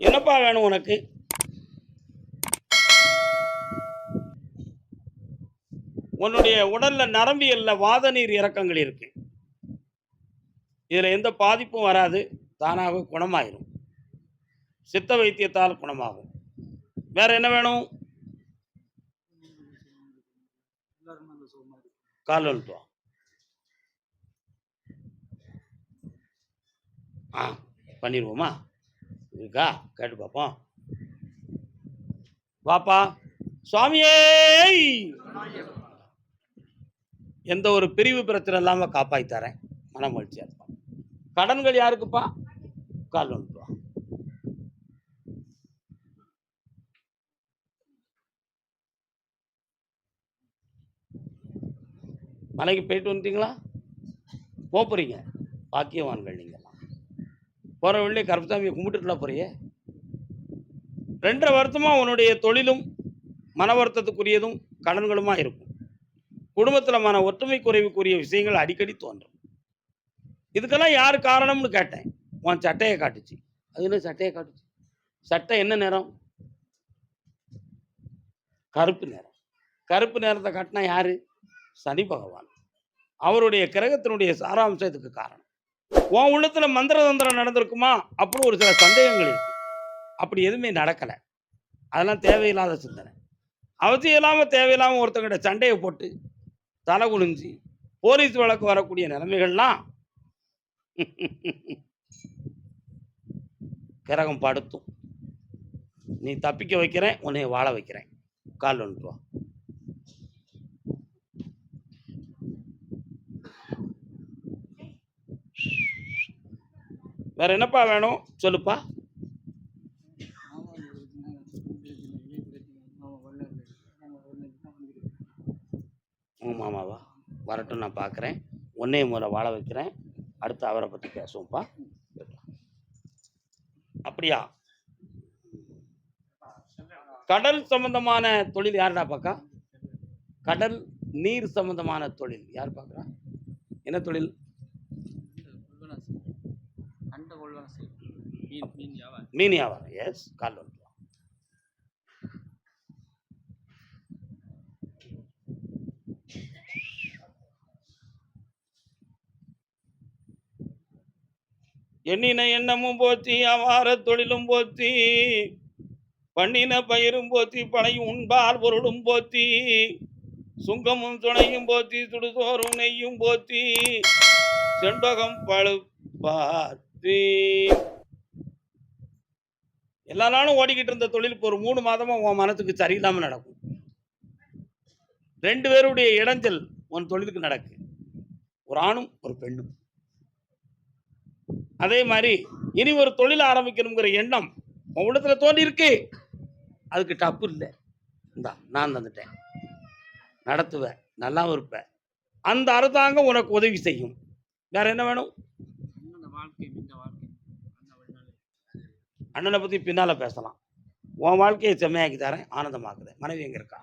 என்னப்பா வேணும் உனக்கு? உன்னுடைய உடல்ல நரம்பியல்ல வாத நீர் இறக்கங்கள் இருக்கு. இதுல எந்த பாதிப்பும் வராது தானாக குணமாயிரும். சித்த வைத்தியத்தால் குணமாகும். வேற என்ன வேணும்? கால் அழுத்துவா. ஆ பண்ணிடுவோமா இருக்கா? கேட்டு பார்ப்போம் வாப்பா. சுவாமியே! எந்த ஒரு பிரிவு பிரச்சனை இல்லாமல் காப்பாற்றி தரேன். மன மகிழ்ச்சியாக இருப்பான் கடன்கள் யாருக்குப்பா? கால் ஒன்றுவா மலைக்கு போயிட்டு வந்துட்டீங்களா? போக போகிறீங்க பாக்கியவான்கள் நீங்கள் போகிற வழியே கருப்பசாமியை கும்பிட்டுட்டுலாம் போறியே? ரெண்டரை வருத்தமாக உன்னுடைய தொழிலும் மன வருத்தத்துக்குரியதும் கடன்களுமாக இருக்கும். குடும்பத்தில் மன ஒற்றுமை குறைவுக்குரிய விஷயங்கள் அடிக்கடி தோன்றும். இதுக்கெல்லாம் யார் காரணம்னு கேட்டேன். உன் சட்டையை காட்டுச்சு. அது என்ன சட்டையை காட்டுச்சு? சட்டை என்ன நேரம் கருப்பு நேரம் கருப்பு நேரத்தை காட்டினா யாரு? சனி பகவான். அவருடைய கிரகத்தினுடைய சாராம்சம் இதுக்கு காரணம். உன் உள்ளத்துல மந்திர தந்திரம் நடந்திருக்குமா? அப்படின்னு ஒரு சில சந்தேகங்கள் இருக்கு. அப்படி எதுவுமே நடக்கலை. அதெல்லாம் தேவையில்லாத சிந்தனை. அவசியம் இல்லாமல் தேவையில்லாமல் ஒருத்தங்கிட்ட சண்டையை போட்டு தலை குனிஞ்சு போலீஸ் வழக்கு வரக்கூடிய நிலைமைகள்லாம் கிரகம் படுத்தும். நீ தப்பிக்க வைக்கிறேன் உன்னை வாழ வைக்கிறேன். கால் ஒன்று வேற என்னப்பா வேணும்? சொல்லுப்பா. உங்க மாமாவா? வரட்டும் நான் பார்க்குறேன் ஒன்றே முறை வாழ வைக்கிறேன். அடுத்து அவரை பற்றி பேசுவோம்ப்பா. அப்படியா? கடல் சம்பந்தமான தொழில் யாருடா பார்க்கா கடல் நீர் சம்பந்தமான தொழில். யார் பார்க்குறா என்ன தொழில்? மீன் வியாபாரம். எஸ் கால் வந்துட்டு எண்ணின எண்ணமும் போத்தி அவார தொழிலும் போத்தி பண்ணின பயிரும் போத்தி பனையும் உண்பால் பொருளும் போத்தி சுங்கமும் துணையும் போத்தி சுடுதோறும் நெய்யும் போத்தி செண்பகம் பழுப்பாற்றி எல்லா நாளும் ஓடிக்கிட்டு இருந்த தொழில் இப்போ ஒரு மூணு மாதமாக உன் மனசுக்கு சரியில்லாமல் நடக்கும். ரெண்டு பேருடைய இடைஞ்சல் உன் தொழிலுக்கு நடக்கு. ஒரு ஆணும் ஒரு பெண்ணும். அதே மாதிரி இனி ஒரு தொழில் ஆரம்பிக்கணுங்கிற எண்ணம் உன் தோண்டி இருக்கு. அதுக்கு டப்பு இல்லை. இந்தா நான் தந்துட்டேன். நடத்துவேன் நல்லாவும் இருப்பேன் அந்த அரசாங்கம் உனக்கு உதவி செய்யும். வேற என்ன வேணும் அந்த வாழ்க்கை இந்த வாழ்க்கை அந்த வழினாலே அண்ணனை பற்றி பின்னால் பேசலாம். உன் வாழ்க்கையை செம்மையாக்கி தரேன் ஆனந்தமாக்குது மனைவி எங்கே இருக்கா?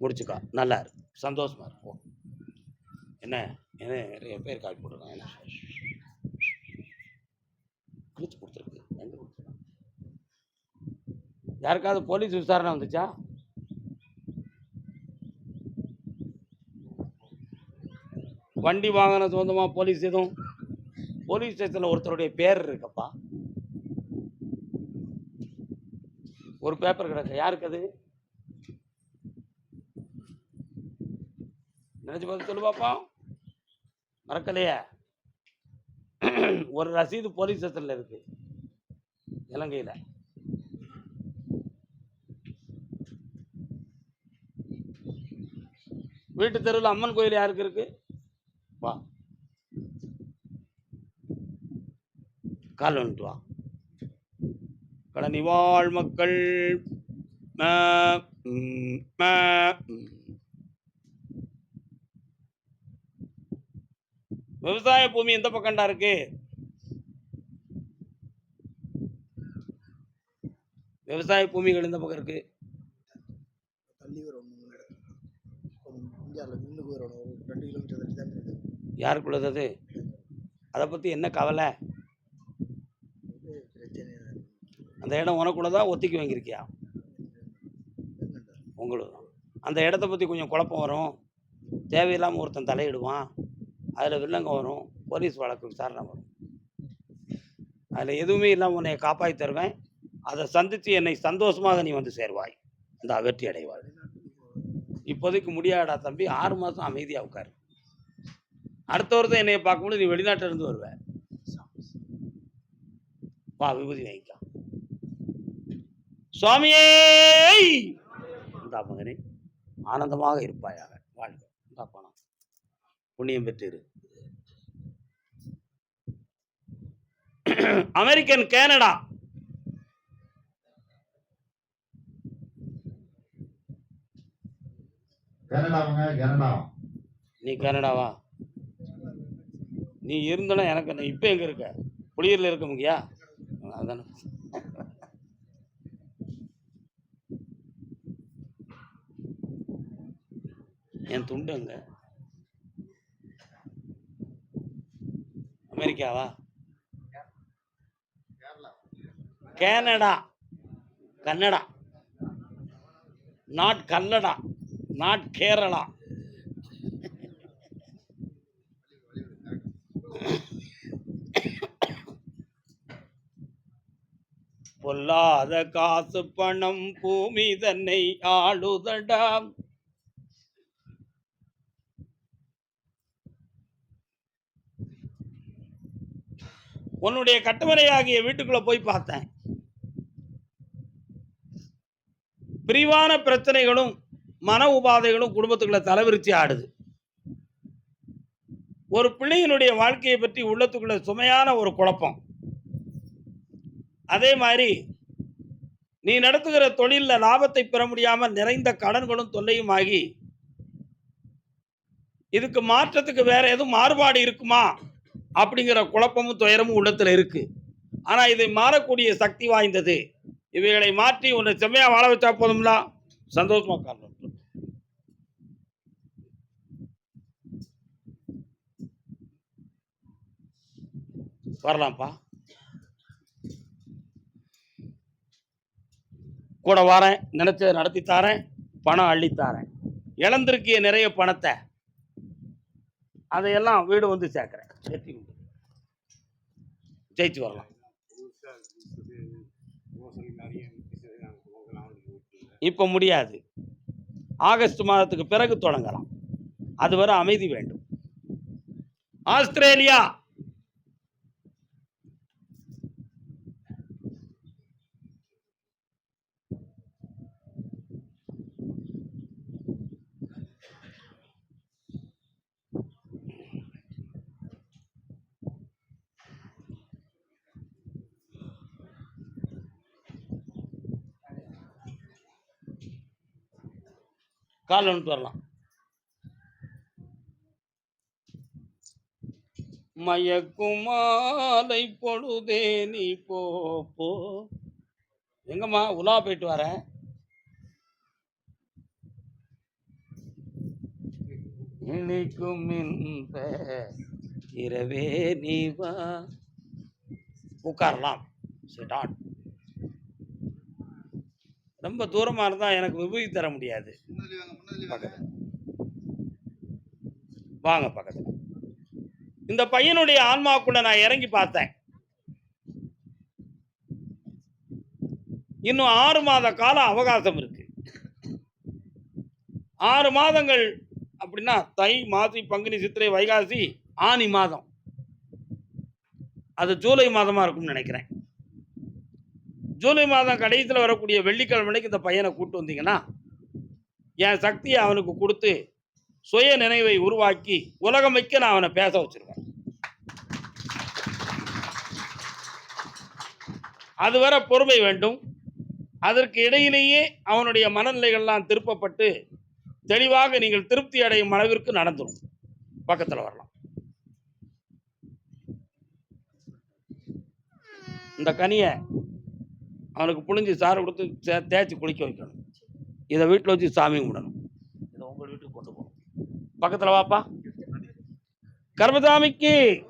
முடிச்சுக்கா. நல்லா இருக்கு சந்தோஷமாக இருக்கும் என்ன? என்ன? நிறைய பேர் காப்பி போட்டுருக்காங்க. என்ன? கிழிச்சு கொடுத்துருக்கு. எங்கே கொடுத்துருக்காங்க யாருக்காவது போலீஸ் விசாரணை வந்துச்சா? வண்டி வாங்கின சொந்தமாக போலீஸ் எதுவும்? போலீஸ் ஸ்டேஷனில் ஒருத்தருடைய பேர் இருக்கப்பா. ஒரு பேப்பர் கிடக்கு. யாருக்கு அது? நினைச்சு பார்த்து சொல்லு பாப்போம் மறக்கலையே. ஒரு ரசீது போலீஸ் ஸ்டேஷன்ல இருக்கு. இலங்கையில. வீட்டு தெருவில் அம்மன் கோயில் யாருக்கு இருக்கு? வா. கால் வந்துட்டு வா. கடனி வாழ் மக்கள். விவசாய பூமி எந்த பக்கம்டா இருக்கு? விவசாய பூமிகள் எந்த பக்கம் இருக்கு? தள்ளி வரும் யாருக்குள்ளது அது? அதை பத்தி என்ன கவலை இது பிரச்சனை அந்த இடம் உனக்குள்ளதா ஒத்திக்கி வாங்கியிருக்கியா? உங்களுக்கு தான் அந்த இடத்த பற்றி கொஞ்சம் குழப்பம் வரும். தேவையில்லாமல் ஒருத்தன் தலையிடுவான். அதில் வில்லங்க வரும். போலீஸ் வழக்கு விசாரணை வரும். அதில் எதுவுமே இல்லாமல் உன்னை காப்பாற்றி தருவேன். அதை சந்தித்து என்னை சந்தோஷமாக நீ வந்து சேர்வாய். அந்த வெற்றி அடைவாய். இப்போதைக்கு முடியாடா தம்பி. ஆறு மாதம் அமைதியாக உட்காரு. அடுத்த வருஷம் என்னைய பார்க்கும்போது நீ வெளிநாட்டிலேருந்து வருவே. வா விபூதி வாங்கிக்கலாம். சுவாமியே! இந்தா மகனே ஆனந்தமாக இருப்பாயாக. வாழ்க. இந்தா பணம் புண்ணியம் பெற்றிரு. American Canada. நீ கனடாவா? நீ இருந்தனா எனக்கு இப்போ எங்கே இருக்க? புளியூரில் இருக்க முக்கியா? அதானே. என் துண்டு அங்க. அமெரிக்காவா? கேனடா. கன்னடா. நாட் கல்லடா நாட் கேரளா. பொல்லாத காசு பணம் பூமி தன்னை ஆளுதடா. உன்னுடைய கட்டுமனையாகிய வீட்டுக்குள்ள போய் பார்த்தேன். பிரிவான பிரச்சனைகளும் மன உபாதைகளும் குடும்பத்துக்குள்ள தலைவிரிச்சு ஆடுது. ஒரு பிள்ளையினுடைய வாழ்க்கையை பற்றி உள்ளத்துக்குள்ள சுமையான ஒரு குழப்பம். அதே மாதிரி நீ நடத்துகிற தொழிலில் லாபத்தை பெற முடியாமல் நிறைந்த கடன்களும் தொல்லையும் ஆகி இதுக்கு மாற்றத்துக்கு வேற எதுவும் மாறுபாடு இருக்குமா? அப்படிங்கிற குழப்பமும் துயரமும் உள்ளத்தில் இருக்கு. ஆனா இதை மாறக்கூடிய சக்தி வாய்ந்தது. இவைகளை மாற்றி உன்னை செம்மையா வாழ வச்சா போதும்னா சந்தோஷமா காரணம் வரலாம்ப்பா. கூட வரேன் நினைச்சதை நடத்தி தாரேன் பணம் அள்ளி தாரேன். இழந்திருக்கிய நிறைய பணத்தை அதையெல்லாம் வீடு வந்து சேர்க்குறேன். சேர்த்தி உண்டு ஜெயிச்சு வரலாம் இப்போ முடியாது. ஆகஸ்ட் மாதத்துக்கு பிறகு தொடங்கலாம். அதுவரை அமைதி வேண்டும். ஆஸ்திரேலியா! கால் வந்துட்டு வரலாம். மயக்குமாலை பொழுதே நீ போ போ. எங்கம்மா உலா போயிட்டு வரேன். இனிக்கும் இந்த இரவே நீ வா. உட்காரலாம். சிடான் ரொம்ப தூரமா இருந்தா எனக்கு விபூதி தர முடியாது. பக்கத்துல. வாங்க பக்கத்துல. இந்த பையனுடைய ஆன்மாக்குள்ள நான் இறங்கி பார்த்தேன். இன்னும் ஆறு மாத கால அவகாசம் இருக்கு. ஆறு மாதங்கள் அப்படின்னா தை மாசி பங்குனி சித்திரை வைகாசி ஆனி மாதம். அது ஜூலை மாதமா இருக்கும்னு நினைக்கிறேன். ஜூலை மாதம் கடைசியில் வரக்கூடிய வெள்ளிக்கிழமைக்கு இந்த பையனை கூட்டு வந்தீங்கன்னா என் சக்தியை அவனுக்கு கொடுத்து சுய நினைவை உருவாக்கி உலகம் வைக்க நான் அவனை பேச வச்சிருவேன். அதுவரை பொறுமை வேண்டும். அதற்கு இடையிலேயே அவனுடைய மனநிலைகள்லாம் திருப்பப்பட்டு தெளிவாக நீங்கள் திருப்தி அடையும் அளவிற்கு நடந்துடும் பக்கத்தில் வரலாம். இந்த கனியை அவனுக்கு புழிஞ்சு சாறு கொடுத்து தே- தேய்ச்சி குளிக்க வைக்கணும். இதை வீட்டில் வச்சு சாமி கும்பிடணும். இதை உங்கள் வீட்டுக்கு கொண்டு போகணும். பக்கத்தில் வாப்பா. கர்மசாமிக்கு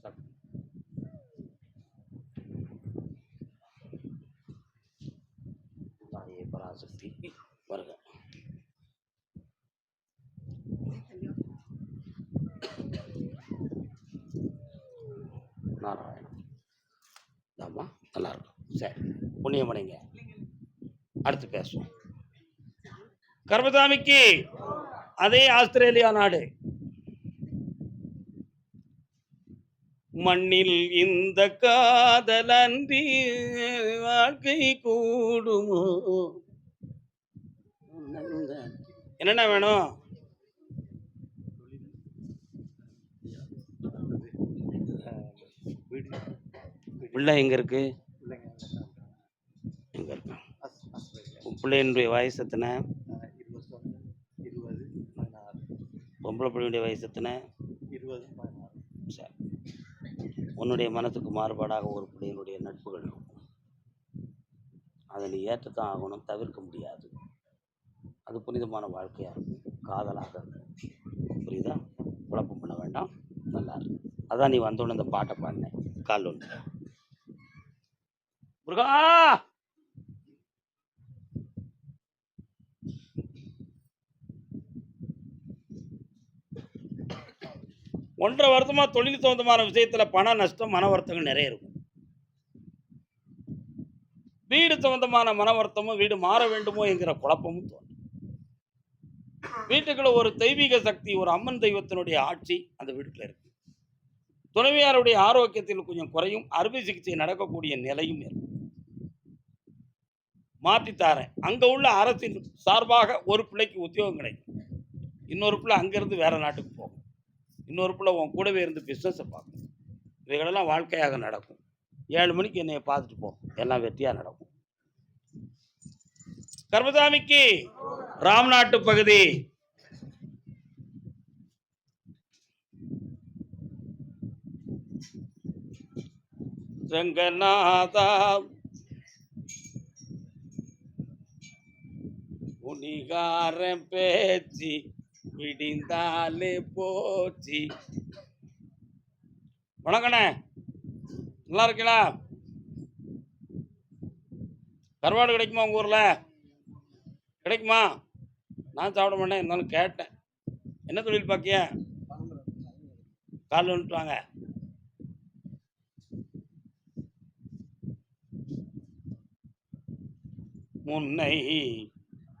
சரி. தாயே பராசக்தி வருக நாராயணம் ஆமா நல்லாயிருக்கும் சரி புண்ணியமடைங்க அடுத்து பேசுவோம். கர்மதாமிக்கு அதே ஆஸ்திரேலியா நாடு. மண்ணில் இந்த காதலன்றி வாழ்க்கை கூடுமோ? என்னென்ன வேணும்? பிள்ளை எங்க இருக்கு? எங்க இருக்கு? பிள்ளையினுடைய வயசு எத்தனை? பொம்பளை பிள்ளையுடைய வயசு எத்தனை? இருபது பதினாறு. சரி. உன்னுடைய மனத்துக்கு மாறுபாடாக ஒரு பிள்ளையினுடைய நட்புகள் இருக்கும். அதை நீ ஏற்றத்தான் ஆகணும் தவிர்க்க முடியாது. அது புனிதமான வாழ்க்கையாக இருக்கும். காதலாக இருக்கும். புரியுதா? குழப்பம் பண்ண வேண்டாம். நல்லா இருக்கு அதான் நீ வந்தோடனே இந்த பாட்டை பாடினேன் கால் ஒன்று முருகா! ஒன்றரை வருஷமா தொழில் சம்பந்தமான விஷயத்துல பண நஷ்டம் மன வருத்தங்கள் நிறைய இருக்கும். வீடு சம்பந்தமான மன வருத்தமும் வீடு மாற வேண்டுமோ என்கிற குழப்பமும் தோன்றும். வீட்டுக்குள்ள ஒரு தெய்வீக சக்தி ஒரு அம்மன் தெய்வத்தினுடைய ஆட்சி அந்த வீட்டுக்குள்ள இருக்கு. துணைவியாருடைய ஆரோக்கியத்தில் கொஞ்சம் குறையும் அறுவை சிகிச்சை நடக்கக்கூடிய நிலையும் இருக்கும் மாற்றித்தாரேன் அங்கே உள்ள அரசின் சார்பாக ஒரு பிள்ளைக்கு உத்தியோகம் கிடைக்கும். இன்னொரு பிள்ளை அங்கேருந்து வேறு நாட்டுக்கு போகும். இன்னொரு பிள்ளை உன் கூடவே இருந்து பிஸ்னஸை பார்க்கும். இவைகளெல்லாம் வாழ்க்கையாக நடக்கும். ஏழு மணிக்கு என்னைய பார்த்துட்டு போ. எல்லாம் வெற்றியாக நடக்கும். கர்மசாமிக்கு ராம்நாட்டு பகுதி. ரங்கநாதா உனிகாரன் பேச்சு விடிந்தாலே போச்சு. வணக்கண்ணே. நல்லா இருக்கீங்களா? கருவாடு கிடைக்குமா உங்கள் ஊரில்? கிடைக்குமா? நான் சாப்பிட மாட்டேன் இருந்தாலும் கேட்டேன். என்ன தொழில் பார்க்கிய கால் வந்துட்டு வாங்க. முன்னை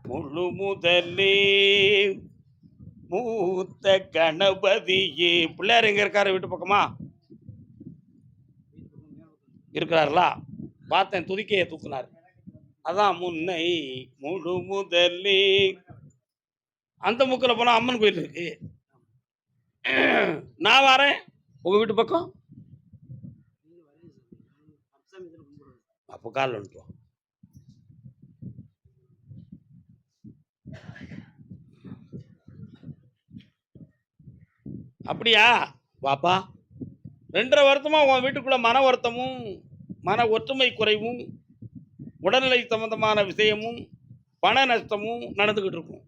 முழு முதலே மூத்த கணபதியே. பிள்ளையார் எங்க இருக்காரு? வீட்டு பக்கமா? இருக்கிறார்களா? பார்த்தேன் துதிக்கையை தூக்குனார். அதான் முன்னை முழு முதலே அந்த முக்கில் போனால் அம்மன் கோயில் இருக்கு. நான் வரேன். உங்க வீட்டு பக்கம்? அப்போ காலில் வந்துட்டு வா. அப்படியா? வாப்பா. ரெண்டரை வருத்தமாக உன் வீட்டுக்குள்ள மன வருத்தமும் மன ஒற்றுமை குறைவும் உடல்நிலை சம்பந்தமான விஷயமும் பண நஷ்டமும் நடந்துக்கிட்டு இருக்கும்.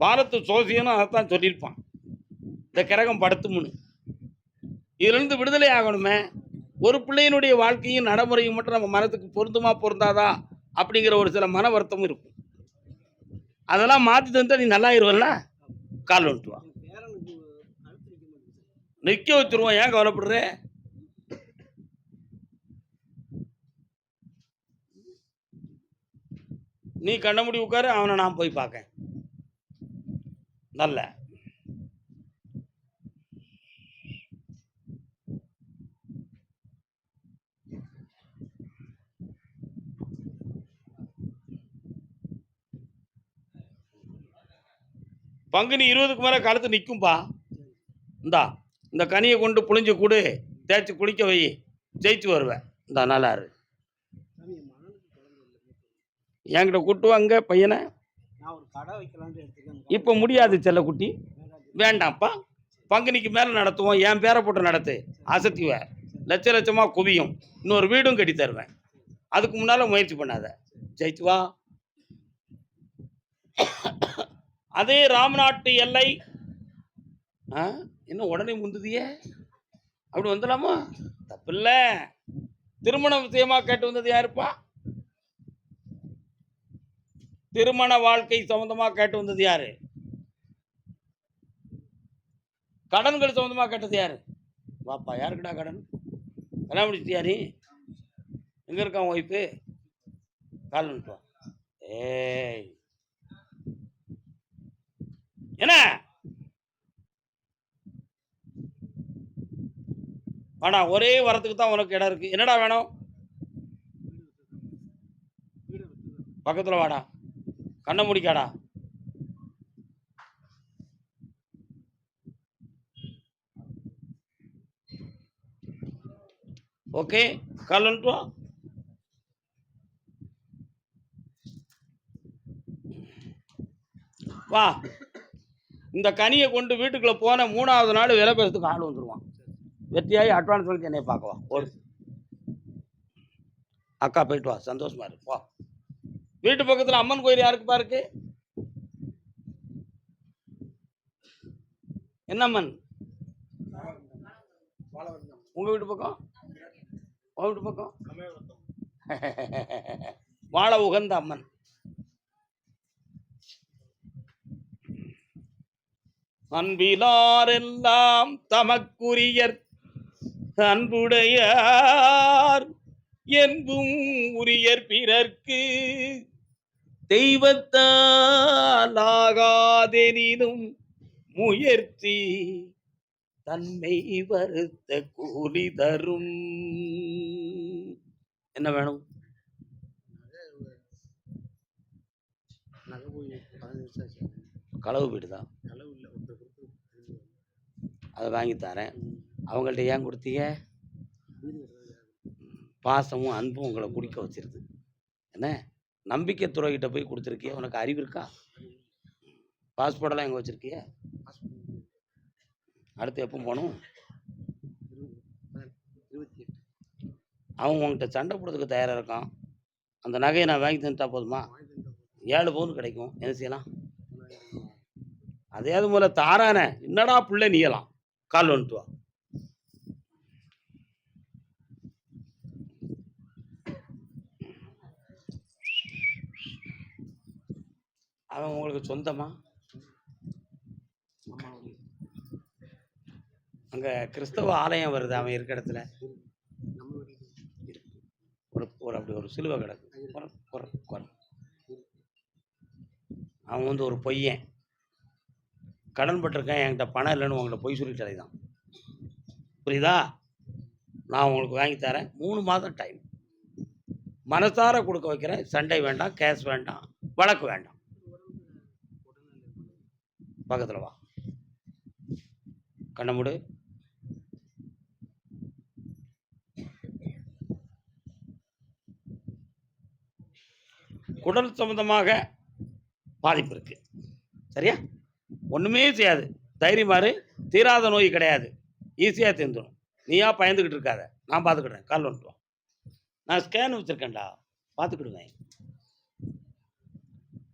பாரத்து சோசியனும் அதைத்தான் சொல்லியிருப்பான். இந்த கிரகம் படுத்துமுன்னு இதிலிருந்து விடுதலை ஆகணுமே. ஒரு பிள்ளையினுடைய வாழ்க்கையும் நடைமுறையும் மட்டும் நம்ம மனத்துக்கு பொருந்துமா பொருந்தாதா அப்படிங்கிற ஒரு சில மன வருத்தமும் இருக்கும். அதெல்லாம் மாற்றி தந்தா நீ நல்லாயிருவல்ல? கால் வந்துட்டு வா. நிற்க வச்சிருவோம். ஏன் கவலைப்படுற? நீ கண்ண முடி உட்காரு அவனை நான் போய் பார்க்க நல்ல. பங்குனி இருபதுக்கு மேலே கழுத்து நிற்கும்பா இந்தா. இந்த கனியை கொண்டு புளிஞ்சு கொடு தேய்ச்சி குளிக்க வை ஜெயிச்சு வருவேன் இந்தா நல்லாரு. என்கிட்ட கூட்டுவாங்க பையனை நான் கடை இப்போ முடியாது செல்லக்குட்டி. வேண்டாம்ப்பா. பங்குனிக்கு மேலே நடத்துவோம் என் பேரை போட்டு நடத்து. அசத்திவ. லட்ச லட்சமாக குவியும். இன்னொரு வீடும் கட்டி தருவேன். அதுக்கு முன்னால் முயற்சி பண்ணாத. ஜெயிச்சு வா. அதே ராமநாட்டு எல்லை ஆ? என்ன உடனே முந்துதியே? அப்படி வந்துடலாமா? தப்பில்ல. திருமண விஷயமா கேட்டு வந்தது யாருப்பா? திருமண வாழ்க்கை சம்பந்தமா கேட்டு வந்தது யாரு? கடன்கள் சம்பந்தமா கேட்டது யாரு? வாப்பா யாருக்குடா கடன்? கல்யாணம் முடிச்சிட்டியா நீ? எங்க இருக்கான் ஒய்ஃபு கால் நினைப்பா ஏய். என்ன? வாடா ஒரே வரத்துக்கு தான் உனக்கு இடம் இருக்கு. என்னடா வேணும்? பக்கத்துல வாடா. கண்ணை முடிக்காடா. ஓகே கால் வா வா. இந்த கனியை கொண்டு வீட்டுக்குள்ள போன மூணாவது நாள் விலை பேசுறதுக்கு ஆள் வந்துருவான். வெற்றியாகி அட்வான்ஸ் வரைக்கும் என்னை பார்க்கவா ஒரு அக்கா போயிட்டு வா. சந்தோஷமா இருக்கு வா. வீட்டு பக்கத்துல அம்மன் கோயில் யாருக்குப்பா இருக்கு என்ன அம்மன்? உங்க வீட்டு பக்கம்? உங்க வீட்டு பக்கம்? வாழ உகந்த அம்மன். அன்பிலாரெல்லாம் தமக்குரியர். அன்புடையார் என்பும் உரியர் பிறர்க்கு தெய்வத்தால் ஆகாதெனினும் முயற்சி தன்மை வருத்த கூலி தரும். என்ன வேணும்? களவு வீடு தான் அளவு இல்லை ஒருத்தர் கொடுத்து அதை வாங்கி தரேன். அவங்கள்ட்ட ஏன் கொடுத்தீங்க? பாசமும் அன்பும் உங்களை குடிக்க வச்சிருது. என்ன? நம்பிக்கை துறைகிட்ட போய் கொடுத்துருக்கிய? உனக்கு அறிவு இருக்கா? பாஸ்போர்ட்டெல்லாம் எங்கே வச்சுருக்கிய? அடுத்து எப்போ போகணும்? அவங்க உங்கள்கிட்ட சண்டை போடுறதுக்கு தயாராக இருக்கான். அந்த நகையை நான் வாங்கி தந்துட்டா போதுமா? ஏழு பவுன் கிடைக்கும். என்ன செய்யலாம்? அதே போல தாரானே என்னடா பிள்ளை நீயலாம்? கால் வந்துட்டு வா. அவன் உங்களுக்கு சொந்தமா? அங்க கிறிஸ்தவ ஆலயம் வருது அவன் இருக்க இடத்துல. ஒரு ஒரு அப்படி ஒரு சிலுவை கிடக்கு. அவன் வந்து ஒரு பொய்யன். கடன் பட்டிருக்கேன் என்கிட்ட பணம் இல்லைன்னு உங்கள்கிட்ட பொய் சொல்லிட்டு அலைதான். புரியுதா? நான் உங்களுக்கு வாங்கி தரேன். மூணு மாதம் டைம் மனசார கொடுக்க வைக்கிறேன். சண்டை வேண்டாம் கேஸ் வேண்டாம் வழக்கு வேண்டாம். பக்கத்தில் வா. கண்ணை மூடு. குடல் சம்பந்தமாக பாதிப்பு இருக்கு. சரியா? ஒன்றுமே செய்யாது. தைரியமாறு தீராத நோய் கிடையாது. ஈஸியாக தீர்ந்துடும் நீயா பயந்துக்கிட்டு இருக்காத. நான் பார்த்துக்கிடுறேன் கால் வந்துட்டு நான் ஸ்கேன் வச்சுருக்கேன்டா. பார்த்துக்கிடுவேன்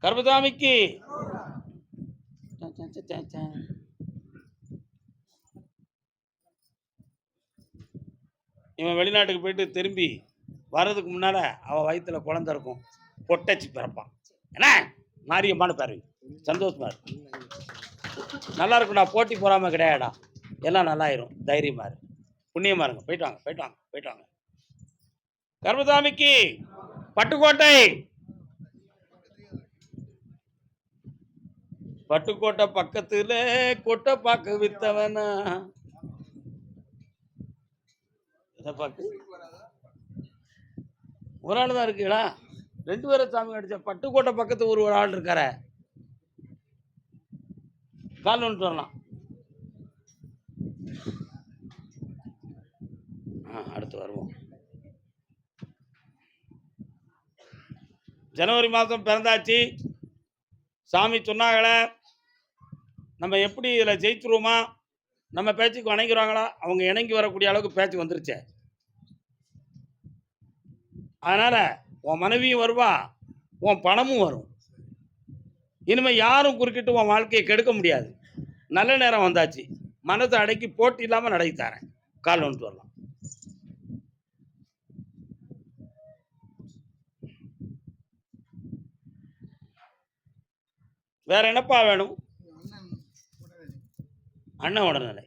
கர்பதாமிக்கு சே, இவன் வெளிநாட்டுக்கு போயிட்டு திரும்பி வர்றதுக்கு முன்னால் அவள் வயிற்றுல குழந்த இருக்கும். பொட்டச்சி பிறப்பான். என்ன? மாரியம்மானு பேரு. சந்தோஷமா இருக்கு நல்லா இருக்கும்டா போட்டி போறாம கிடையாடா எல்லாம் நல்லாயிரும். தைரியமா இருக்கு புண்ணியமா இருங்க. போயிட்டு வாங்க போயிட்டு வாங்க போயிட்டு வாங்க. கர்மசாமிக்கு பட்டுக்கோட்டை. பட்டுக்கோட்டை பக்கத்துல கொட்டை பாக்கு வித்தவனா பாக்கு? ஒரு ஆள் தான் இருக்குங்களா? ரெண்டு பேரும் சாமி அடிச்ச பட்டுக்கோட்டை பக்கத்து ஒரு ஒரு ஆள் இருக்கார. கால் ஒன்று வரலாம் ஆ அடுத்து வருவோம். ஜனவரி மாதம் பிறந்தாச்சு. சாமி சொன்னாங்களே நம்ம எப்படி இதில் ஜெயிச்சிருவோமா? நம்ம பேச்சுக்கு வணங்கிறாங்களா அவங்க இணங்கி வரக்கூடிய அளவுக்கு பேச்சு வந்துருச்சு. அதனால் உன் மனைவியும் வருவா உன் பணமும் வரும். இனிமேல் யாரும் குறுக்கிட்டு உன் வாழ்க்கையை கெடுக்க முடியாது. நல்ல நேரம் வந்தாச்சு. மனத்தை அடக்கி போட்டி இல்லாமல் நடத்தி தரேன். கால் வந்துட்டு வரலாம். வேற என்னப்பா வேணும்? அண்ணன் நிலை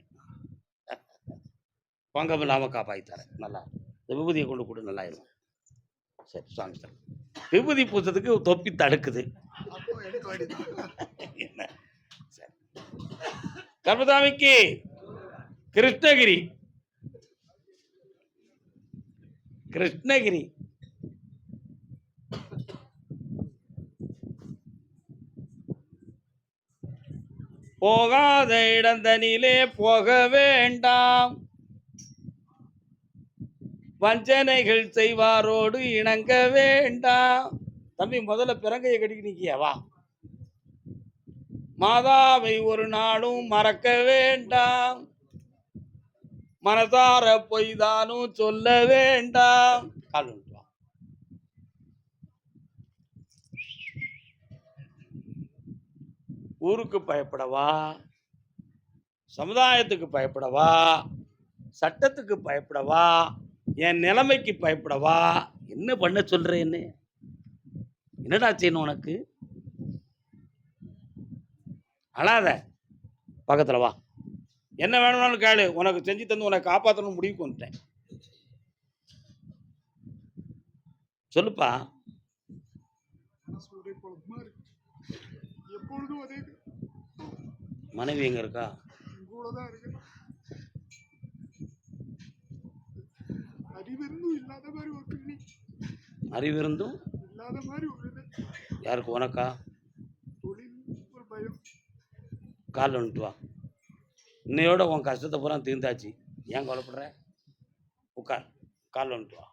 பங்கம் இல்லாமல் காப்பாற்றி நல்லா. இந்த விபூதியை கொண்டு கூட நல்லா இருக்கும் சரி சுவாமி சார் விபூதி பூசத்துக்கு தொப்பி தடுக்குது. என்ன? சரி. கிருஷ்ணகிரி. கிருஷ்ணகிரி. போகாத இடந்தனிலே போக வேண்டாம். வஞ்சனைகள் செய்வாரோடு இணங்க வேண்டாம். தம்பி முதல்ல பிறங்கையை கட்டிக்கு நிக்கியா? வா. மாதாவை ஒரு நாளும் மறக்க வேண்டாம். மனதார பொய்தானும் சொல்ல வேண்டாம். கால் வந்துட்டு வா. ஊருக்கு பயப்படவா? சமுதாயத்துக்கு பயப்படவா? சட்டத்துக்கு பயப்படவா? என் நிலைமைக்கு பயப்படவா? என்ன பண்ண சொல்றேன்னு என்னடா செய்யணும் உனக்கு? அழாத. பக்கத்தில் வா. என்ன வேணும்னாலும் கேளு. உனக்கு செஞ்சு தந்து உனக்கு காப்பாற்றணும் முடிவு கொண்டுட்டேன் சொல்லுப்பா. அதே மனைவி எங்க இருக்கா? கூட தான் இருக்கு அறிவிருந்தும் இல்லாத மாதிரி ஒரு பிள்ளை அறிவிருந்தும்? இல்லாத மாதிரி ஒரு இது யாருக்கு உனக்கா? தொழில் ஒரு பயம். கால் வந்துட்டு வா. இன்னையோட உன் கஷ்டத்தை பூரா தீர்ந்தாச்சு. ஏன் கவலைப்படுற? உட்கார் கால் வந்துட்டு வா.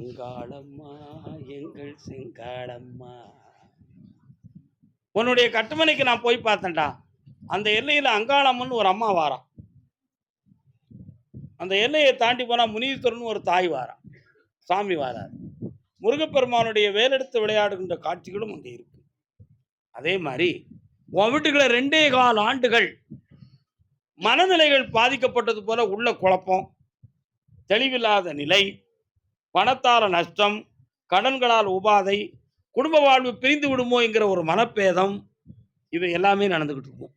அங்காளம்மா எங்கள் செங்காளம்மா. உன்னுடைய கட்டுமனைக்கு நான் போய் பார்த்தேன்டா. அந்த எல்லையில் அங்காளம்மன் ஒரு அம்மா வாராம் அந்த எல்லையை தாண்டி போனால் முனீஸ்வரன் ஒரு தாய் வாராம் சாமி வாரார். முருகப்பெருமானுடைய வேலெடுத்து விளையாடுகின்ற காட்சிகளும் அங்கே இருக்கு. அதே மாதிரி உன் வீட்டுக்குள்ள ரெண்டே கால் ஆண்டுகள் மனநிலைகள் பாதிக்கப்பட்டது போல உள்ள குழப்பம் தெளிவில்லாத நிலை பணத்தால நஷ்டம் கடன்களால் உபாதை குடும்ப வாழ்வு பிரிந்து விடுமோ என்கிற ஒரு மனப்பேதம் இது எல்லாமே நடந்துகிட்டு இருக்கும்.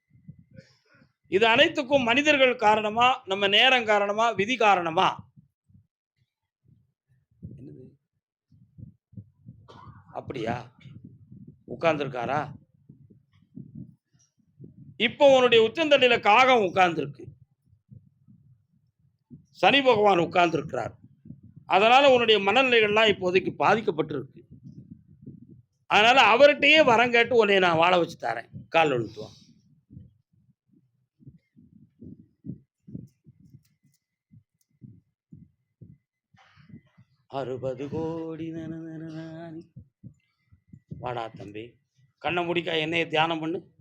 இது அனைத்துக்கும் மனிதர்கள் காரணமா நம்ம நேரம் காரணமா விதி காரணமா? என்னது? அப்படியா? உட்கார்ந்துருக்காரா? இப்போ உன்னுடைய உச்சந்தலையில காகம் உட்கார்ந்துருக்கு. சனி பகவான் உட்கார்ந்துருக்கிறார். அதனால் உன்னுடைய மனநிலைகள்லாம் இப்போதைக்கு பாதிக்கப்பட்டிருக்கு. அதனால் அவர்கிட்டயே வரம் கேட்டு உன்னை நான் வாழ வச்சு தரேன். கால் ஒன்று அறுபது கோடி நனநனநானி. வாடா தம்பி. கண்ணை முடிக்க என்னைய தியானம் பண்ணு.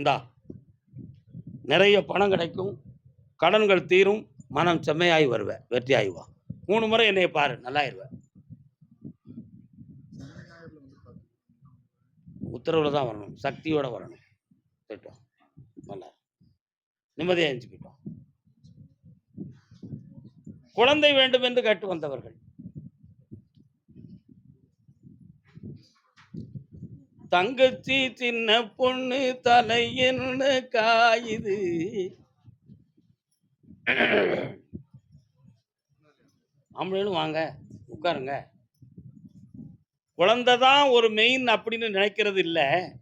இந்தா நிறைய பணம் கிடைக்கும் கடன்கள் தீரும் மனம் செம்மையாகி வருவேன் வெற்றி வா. மூணு முறை என்னைய பாரு நல்லாயிருவேன் உத்தரவில் தான் வரணும் சக்தியோட வரணும். போயிட்டோம் நல்லா. நிம்மதியாக எழுந்து போயிட்டோம் குழந்தை வேண்டும் என்று கேட்டு வந்தவர்கள். தங்கச்சி சின்ன பொண்ணு தலை என்ன காயுது? ஆம்பளைன்னு வாங்க உட்காருங்க. குழந்தை தான் ஒரு மெயின் அப்படின்னு நினைக்கிறது இல்லை.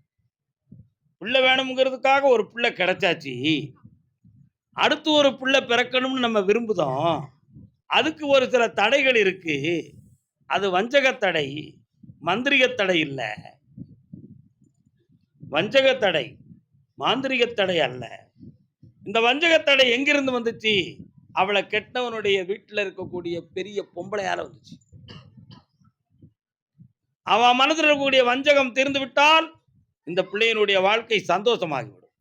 பிள்ளை வேணுங்கிறதுக்காக ஒரு பிள்ளை கிடைச்சாச்சு. அடுத்து ஒரு பிள்ளை பிறக்கணும்னு நம்ம விரும்புதோம். அதுக்கு ஒரு சில தடைகள் இருக்கு. அது வஞ்சகத் தடை மந்திரிகத் தடை இல்லை. வஞ்சக தடை மாந்திரிக தடை அல்ல. இந்த வஞ்சகத் தடை எங்கிருந்து வந்துச்சு? அவளை கெட்டவனுடைய வீட்டில் இருக்கக்கூடிய பெரிய பொம்பளையால வந்துச்சு. அவ மனதில் இருக்கக்கூடிய வஞ்சகம் தீர்ந்து விட்டால் இந்த பிள்ளையினுடைய வாழ்க்கை சந்தோஷமாகிவிடும்.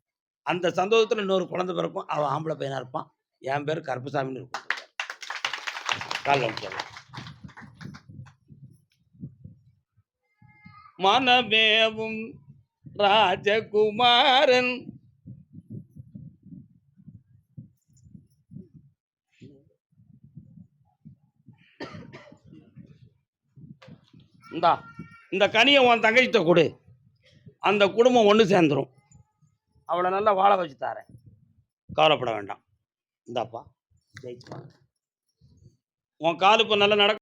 அந்த சந்தோஷத்தில் இன்னொரு குழந்தை பிறக்கும். அவன் ஆம்பளை பையனா இருப்பான். என் பேர் கருப்பசாமின்னு இருக்கும். காலில் முடிச்சிடலாம் மனமேவும் ராஜகுமாரன். இந்தா இந்த கனியை உன் தங்கச்சிட்ட கொடு. அந்த குடும்பம் ஒன்று சேர்ந்துரும். அவளை நல்லா வாழ வச்சு தாரேன். கவலைப்பட வேண்டாம். இந்தாப்பா ஜெயிச்சு உன் கால் இப்போ நல்லா நடக்கும்